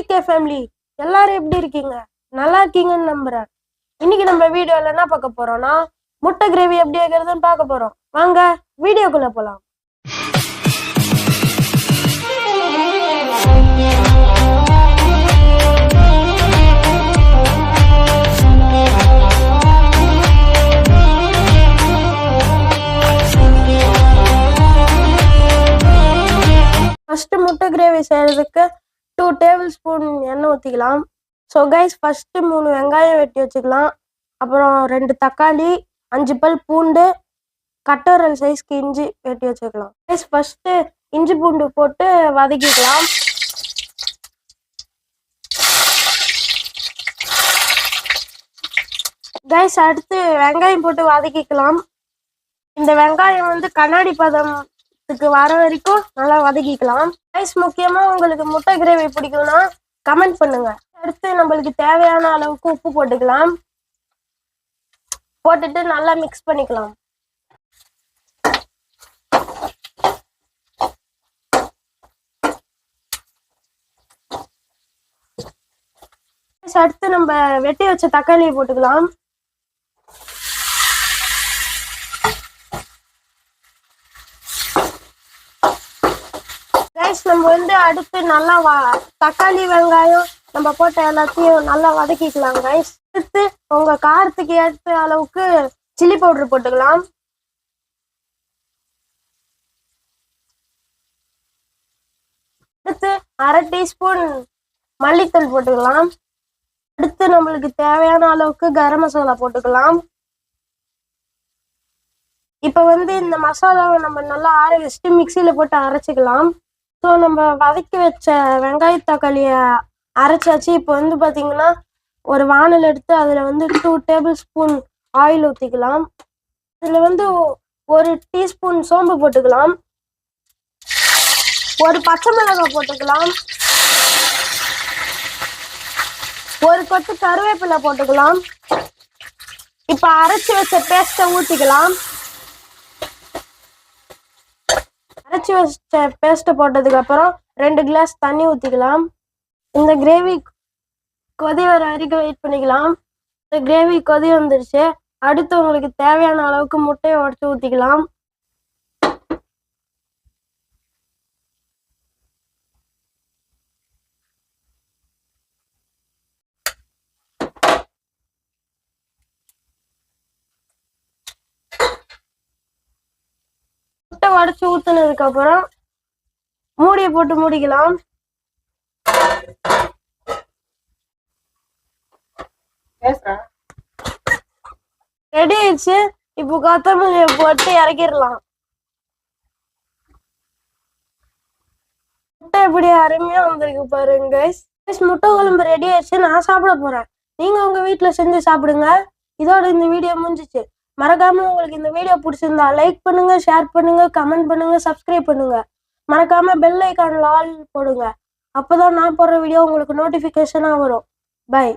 SDK family எல்லாரும் எப்படி இருக்கீங்க? நல்லா இருக்கீங்கன்னு நம்புறேன். இன்னைக்கு நம்ம வீடியோல என்ன பார்க்க போறோம்னா முட்டை கிரேவி எப்படி வைக்கிறதுன்னு பார்க்க போறோம். வாங்க வீடியோக்குள்ள போலாம். ஃபர்ஸ்ட் முட்டை கிரேவி செய்யறதுக்கு டூ டேபிள் ஸ்பூன் எண்ணெய் ஊற்றிக்கலாம் ஸோ கைஸ் ஃபர்ஸ்ட் மூணு வெங்காயம் வெட்டி வச்சுக்கலாம். அப்புறம் ரெண்டு தக்காளி அஞ்சு பல் பூண்டு கட்டோரல் சைஸ்க்கு இஞ்சி வெட்டி வச்சுக்கலாம். கைஸ் ஃபர்ஸ்ட் இஞ்சி பூண்டு போட்டு வதக்கிக்கலாம். கைஸ் அடுத்து வெங்காயம் போட்டு வதக்கிக்கலாம். இந்த வெங்காயம் வந்து கண்ணாடி பதம் பதத்துக்கு வர வரைக்கும் நல்லா வதக்கிக்கலாம். ரைஸ் முக்கியமா உங்களுக்கு முட்டை கிரேவி பிடிக்கும்னா கமெண்ட் பண்ணுங்க. அடுத்து நம்மளுக்கு தேவையான அளவுக்கு உப்பு போட்டுக்கலாம். போட்டுட்டு நல்லா மிக்ஸ் பண்ணிக்கலாம். அடுத்து நம்ம வெட்டி வச்ச தக்காளியை போட்டுக்கலாம். கைஸ் நம்ம வந்து அடுத்து நல்லா வா தக்காளி வெங்காயம் நம்ம போட்ட எல்லாத்தையும் நல்லா வதக்கிக்கலாம். கைஸ் அடுத்து உங்க காரத்துக்கு ஏற்ற அளவுக்கு சில்லி பவுடர் போட்டுக்கலாம். அடுத்து அரை டீஸ்பூன் மல்லித்தூள் போட்டுக்கலாம். அடுத்து நம்மளுக்கு தேவையான அளவுக்கு கரம் மசாலா போட்டுக்கலாம். இப்போ வந்து இந்த மசாலாவை நம்ம நல்லா ஆற வச்சுட்டு மிக்சியில் போட்டு அரைச்சிக்கலாம். ஸோ நம்ம வதக்கி வச்ச வெங்காய தக்காளியை அரைச்சாச்சு. இப்போ வந்து பார்த்தீங்கன்னா ஒரு வானல் எடுத்து அதில் வந்து டூ டேபிள் ஸ்பூன் ஆயில் ஊற்றிக்கலாம் இதில் வந்து ஒரு டீஸ்பூன் சோம்பு போட்டுக்கலாம். ஒரு பச்சை மிளகாய் போட்டுக்கலாம். ஒரு கொத்து கருவேப்பிலை போட்டுக்கலாம். இப்போ அரைச்சி வச்ச பேஸ்ட்டை ஊற்றிக்கலாம் அரைச்சி வச்ச பேஸ்ட்டை போட்டதுக்கு அப்புறம் ரெண்டு கிளாஸ் தண்ணி ஊற்றிக்கலாம் இந்த கிரேவி கொதி வர வரைக்கும் வெயிட் பண்ணிக்கலாம். இந்த கிரேவி கொதி வந்துருச்சு. அடுத்து உங்களுக்கு தேவையான அளவுக்கு முட்டையை உடச்சி ஊற்றிக்கலாம் உடச்சி ஊத்துனதுக்கு அப்புறம் மூடியை போட்டு மூடிக்கலாம். ரெடி ஆயிடுச்சு. இப்போ கொத்தமல்லியை போட்டு இறக்கிடலாம். முட்டை எப்படி அருமையா வந்திருக்கு பாருங்க முட்டை குழம்பு ரெடி ஆயிடுச்சு. நான் சாப்பிட போறேன். நீங்க உங்க வீட்ல செஞ்சு சாப்பிடுங்க. இதோட இந்த வீடியோ முடிஞ்சிச்சு. மறக்காம உங்களுக்கு இந்த வீடியோ பிடிச்சிருந்தா லைக் பண்ணுங்க ஷேர் பண்ணுங்க கமெண்ட் பண்ணுங்க சப்ஸ்கிரைப் பண்ணுங்க. மறக்காம பெல் ஐக்கான்ல ஆல் போடுங்க. அப்பதான் நான் போடுற வீடியோ உங்களுக்கு நோட்டிபிகேஷனா வரும். பை